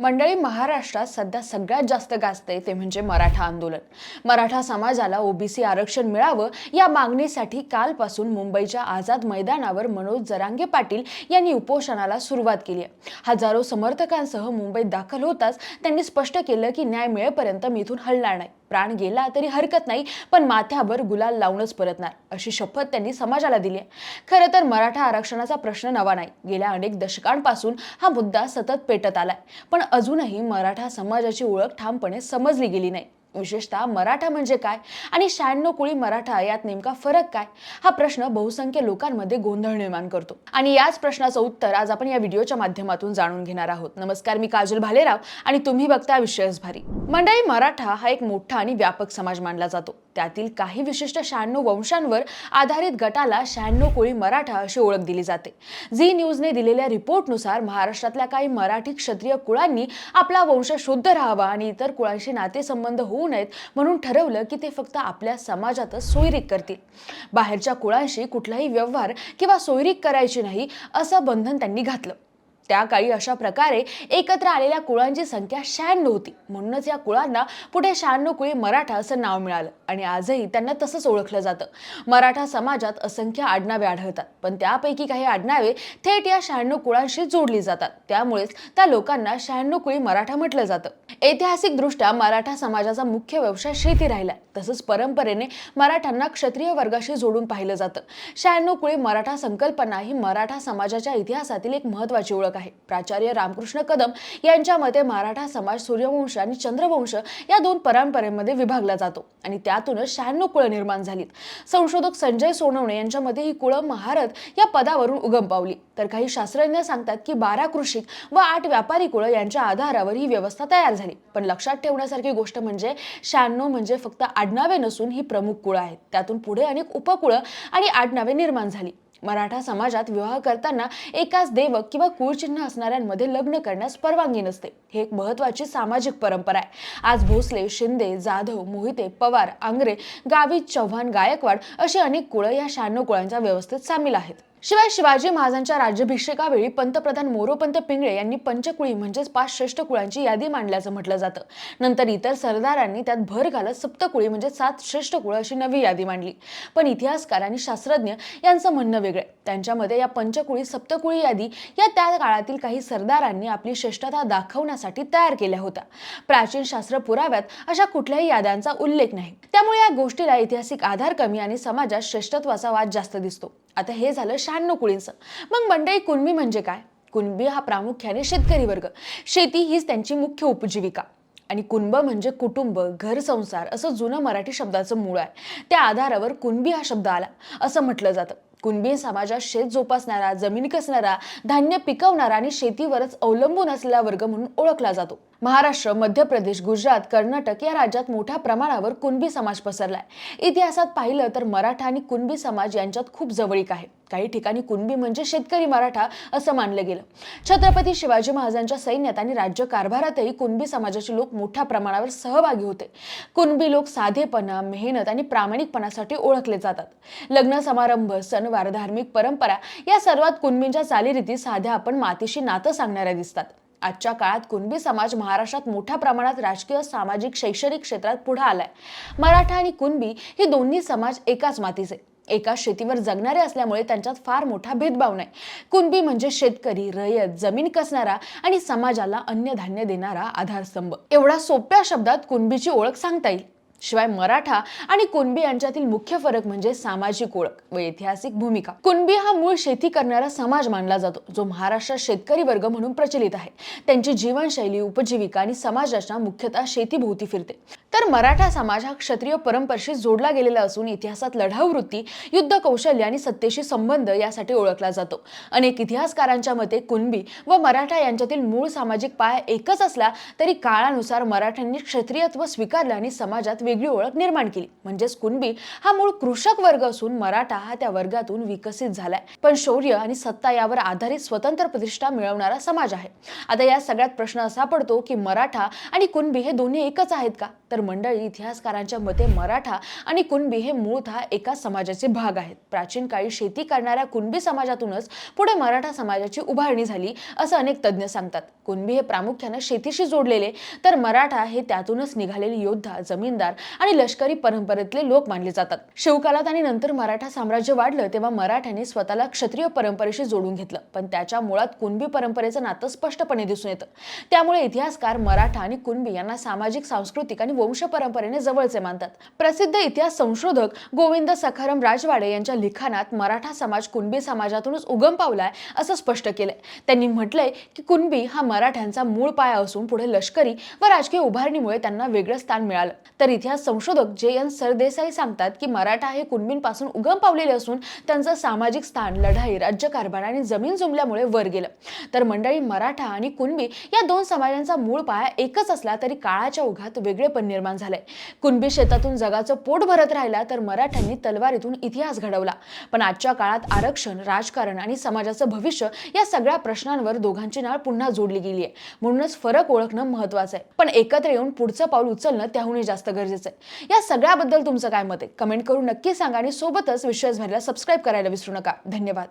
मंडळी महाराष्ट्रात सध्या सगळ्यात जास्त गाजते ते म्हणजे मराठा आंदोलन. मराठा समाजाला ओबीसी आरक्षण मिळावं या मागणीसाठी कालपासून मुंबईच्या आझाद मैदानावर मनोज जरांगे पाटील यांनी उपोषणाला सुरुवात केली आहे. हजारो समर्थकांसह मुंबईत दाखल होताच त्यांनी स्पष्ट केलं की न्याय मिळेपर्यंत मी इथून हलणार नाही. प्राण गेला तरी हरकत नाही पण माथ्यावर गुलाल लावूनच परतणार अशी शपथ त्यांनी समाजाला दिली आहे. खरं तर मराठा आरक्षणाचा प्रश्न नवा नाही. गेल्या अनेक दशकांपासून हा मुद्दा सतत पेटत आलाय. पण अजूनही मराठा समाजाची ओळख ठामपणे समजली गेली नाही. विशेषतः मराठा म्हणजे काय? आणि शहाण्णव कुळी मराठा यात नेमका फरक काय? हा प्रश्न बहुसंख्य लोकांमध्ये गोंधळ निर्माण करतो. आणि याच प्रश्नाचं उत्तर आज आपण या व्हिडिओच्या माध्यमातून जाणून घेणार आहोत. नमस्कार मी काजल भालेराव आणि तुम्ही बघता विषयच भारी मंडळी मराठा हा एक मोठा आणि व्यापक समाज मानला जातो. त्यातील काही विशिष्ट शहाण्णव वंशांवर आधारित गटाला शहाण्णव कोळी मराठा अशी ओळख दिली जाते. झी न्यूजने दिलेल्या रिपोर्टनुसार महाराष्ट्रातल्या काही मराठी क्षत्रिय कुळांनी आपला वंश शुद्ध राहावा आणि इतर कुळांशी नातेसंबंध होऊ होऊ नयेत म्हणून ठरवलं की ते फक्त आपल्या समाजातच सोयरीक करतील. बाहेरच्या कुळांशी कुठलाही व्यवहार किंवा सोयरीक करायची नाही असं बंधन त्यांनी घातलं. त्या काळी अशा प्रकारे एकत्र आलेल्या कुळांची संख्या शहाण्णव होती. म्हणूनच या कुळांना पुढे शहाण्णव कुळी मराठा असं नाव मिळालं आणि आजही त्यांना तसंच ओळखलं जातं. मराठा समाजात असंख्य आडनावे आढळतात पण त्यापैकी काही आडनावे थेट या शहाण्णव कुळांशी जोडली जातात. त्यामुळेच त्या लोकांना शहाण्णव कुळी मराठा म्हटलं जातं. ऐतिहासिकदृष्ट्या मराठा समाजाचा मुख्य व्यवसाय शेती राहिला. तसंच परंपरेने मराठ्यांना क्षत्रिय वर्गाशी जोडून पाहिलं जातं. शहाण्णव कुळी मराठा संकल्पना ही मराठा समाजाच्या इतिहासातील एक महत्वाची ओळख आहे. प्राचार्य रामकृष्ण कदम यांच्या मते मराठा समाज सूर्यवंश आणि चंद्रवंश या दोन परंपरेमध्ये विभागला जातो आणि त्यातूनच शहाण्णव कुळं निर्माण झालीत. संशोधक संजय सोनवणे यांच्या मते ही कुळं महारथ या पदावरून उगम पावली. तर काही शास्त्रज्ञ सांगतात की बारा कृषिक व आठ व्यापारी कुळं यांच्या आधारावर ही व्यवस्था तयार झाली. पण लक्षात ठेवण्यासारखी गोष्ट म्हणजे शहाण्णव म्हणजे फक्त आडनावे नसून ही प्रमुख कुळं आहेत. त्यातून पुढे अनेक उपकुळं आणि आडनावे निर्माण झाली. मराठा समाजात विवाह करताना एकाच देवक किंवा कुळचिन्ह असणाऱ्यांमध्ये लग्न करण्यास परवानगी नसते. हे एक महत्वाची सामाजिक परंपरा आहे. आज भोसले शिंदे जाधव मोहिते पवार आंग्रे गावित चव्हाण गायकवाड अशी अनेक कुळं या शहाण्णव कुळांच्या व्यवस्थेत सामील आहेत. शिवाय शिवाजी महाराजांच्या राज्याभिषेकावेळी पंतप्रधान मोरोपंत पिंगळे यांनी पंचकुळी म्हणजेच पाच श्रेष्ठ कुळांची यादी मांडल्याचं म्हटलं जातं. नंतर इतर सरदारांनी त्यात भर घालत सप्तकुळी म्हणजे सात श्रेष्ठ कुळ अशी नवी यादी मांडली. पण इतिहासकार आणि शास्त्रज्ञ यांचं म्हणणं वेगळं त्यांच्यामध्ये या पंचकुळी सप्तकुळी यादी या त्या काळातील काही सरदारांनी आपली श्रेष्ठता दाखवण्यासाठी तयार केल्या होत्या. प्राचीन शास्त्र पुराव्यात अशा कुठल्याही याद्यांचा उल्लेख नाही. त्यामुळे या गोष्टीला ऐतिहासिक आधार कमी आणि समाजात श्रेष्ठत्वाचा वाद जास्त दिसतो. आता हे झालं शहाण्णव कुळींचं. मग मंडळी कुणबी म्हणजे काय? कुणबी हा प्रामुख्याने शेतकरी वर्ग. शेती हीच त्यांची मुख्य उपजीविका. आणि कुणब म्हणजे कुटुंब घर संसार असं जुनं मराठी शब्दाचं मूळ आहे. त्या आधारावर कुणबी हा शब्द आला असं म्हटलं जातं. कुणबी समाजात शेत जोपासणारा जमीन कसणारा धान्य पिकवणारा आणि शेतीवरच अवलंबून असलेला वर्ग म्हणून ओळखला जातो. महाराष्ट्र मध्य प्रदेश गुजरात कर्नाटक या राज्यात मोठ्या प्रमाणावर कुणबी समाज पसरलाय. इतिहासात पाहिलं तर मराठा आणि कुणबी समाज यांच्यात खूप जवळीक आहे. काही ठिकाणी कुणबी म्हणजे शेतकरी मराठा असं मानलं गेलं. छत्रपती शिवाजी महाराजांच्या सैन्यात आणि राज्य कारभारातही कुणबी समाजाचे लोक मोठ्या प्रमाणावर सहभागी होते. कुणबी लोक साधेपणा मेहनत आणि प्रामाणिकपणासाठी ओळखले जातात. लग्न समारंभ सणवार धार्मिक परंपरा या सर्वात कुणबींच्या चालीरीती साध्या आपण मातीशी नातं सांगणाऱ्या दिसतात. आजच्या काळात कुणबी समाज महाराष्ट्रात मोठ्या प्रमाणात राजकीय सामाजिक शैक्षणिक क्षेत्रात पुढे आलाय. मराठा आणि कुणबी हे दोन्ही समाज एकाच मातीचे. एकाच शेतीवर जगणारे असल्यामुळे त्यांच्यात फार मोठा भेदभाव नाही. कुणबी म्हणजे शेतकरी रयत जमीन कसणारा आणि समाजाला अन्नधान्य देणारा आधारस्तंभ. एवढा सोप्या शब्दात कुणबीची ओळख सांगता येईल. शिवाय मराठा आणि कुणबी यांच्यातील मुख्य फरक म्हणजे सामाजिक ओळख व ऐतिहासिक भूमिका. कुणबी हा मूळ शेती करणारा समाज मानला जातो जो महाराष्ट्रात शेतकरी वर्ग म्हणून प्रचलित आहे. त्यांची जीवनशैली उपजीविका आणि समाज रचना मुख्यतः शेतीभोवती फिरते. तर मराठा समाज हा क्षत्रिय परंपरेशी जोडला गेलेला असून इतिहासात लढाऊ वृत्ती युद्ध कौशल्य आणि सत्तेशी संबंध यासाठी ओळखला जातो. अनेक इतिहासकारांच्या मते कुणबी व मराठा यांच्यातील मूळ सामाजिक पाया एकच असला तरी काळानुसार मराठ्यांनी क्षत्रियत्व स्वीकारलं आणि समाजात वेगळी ओळख निर्माण केली. म्हणजेच कुणबी हा मूळ कृषक वर्ग असून मराठा हा त्या वर्गातून विकसित झालाय. पण शौर्य आणि सत्ता यावर आधारित स्वतंत्र प्रतिष्ठा मिळवणारा समाज आहे. आता या सगळ्यात प्रश्न असा पडतो की मराठा आणि कुणबी हे दोन्ही एकच आहेत का? तर मंडळी इतिहासकारांच्या मते मराठा आणि कुणबी हे मूळतः एका समाजाचे भाग आहेत. प्राचीन काळी शेती करणाऱ्या कुणबी समाजातूनच पुढे मराठा समाजाची उभारणी झाली असं अनेक तज्ज्ञ सांगतात. कुणबी हे प्रामुख्यानं शेतीशी जोडलेले तर मराठा हे त्यातूनच निघालेले योद्धा जमीनदार आणि लष्करी परंपरेतले लोक मानले जातात. शिवकालात आणि नंतर मराठा साम्राज्य वाढलं तेव्हा मराठ्यांनी स्वतःला क्षत्रिय परंपरेशी जोडून घेतलं. पण त्याच्या मुळात कुणबी परंपरेचं नातं स्पष्टपणे दिसून येतं. त्यामुळे इतिहासकार मराठा आणि कुणबी यांना सामाजिक सांस्कृतिक आणि वंश परंपरेने जवळचे मानतात. प्रसिद्ध इतिहास संशोधक गोविंद सखाराम राजवाडे यांच्या लिखाणात मराठा समाज कुणबी समाजातूनच उगम पावलाय असं स्पष्ट केलंय. त्यांनी म्हटलंय की कुणबी हा मराठ्यांचा मूळ पाया असून पुढे लष्करी व राजकीय उभारणीमुळे त्यांना वेगळं स्थान मिळालं. तर इतिहास संशोधक जे एन सरदेसाई सांगतात की मराठा हे कुणबींपासून उगम पावलेले असून त्यांचं सामाजिक स्थान लढाई राज्यकारभार आणि जमीन जुमल्यामुळे वर गेलं. तर मंडळी मराठा आणि कुणबी या दोन समाजांचा मूळ पाया एकच असला तरी काळाच्या ओघात वेगळेपण निर्माण झालंय. कुणबी शेतातून जगाचं पोट भरत राहिला तर मराठ्यांनी तलवारीतून इतिहास घडवला. पण आजच्या काळात आरक्षण राजकारण आणि समाजाचं भविष्य या सगळ्या प्रश्नांवर दोघांची नाळ पुन्हा जोडली गेली आहे म्हणूनच फरक ओळखणं महत्वाचं आहे. पण एकत्र येऊन पुढचं पाऊल उचलणं त्याहूनही जास्त गरजेचं आहे. या सगळ्याबद्दल तुमचं काय मत आहे? कमेंट करून नक्की सांगा आणि सोबतच विश्वास भरायला सबस्क्राईब करायला विसरू नका. धन्यवाद.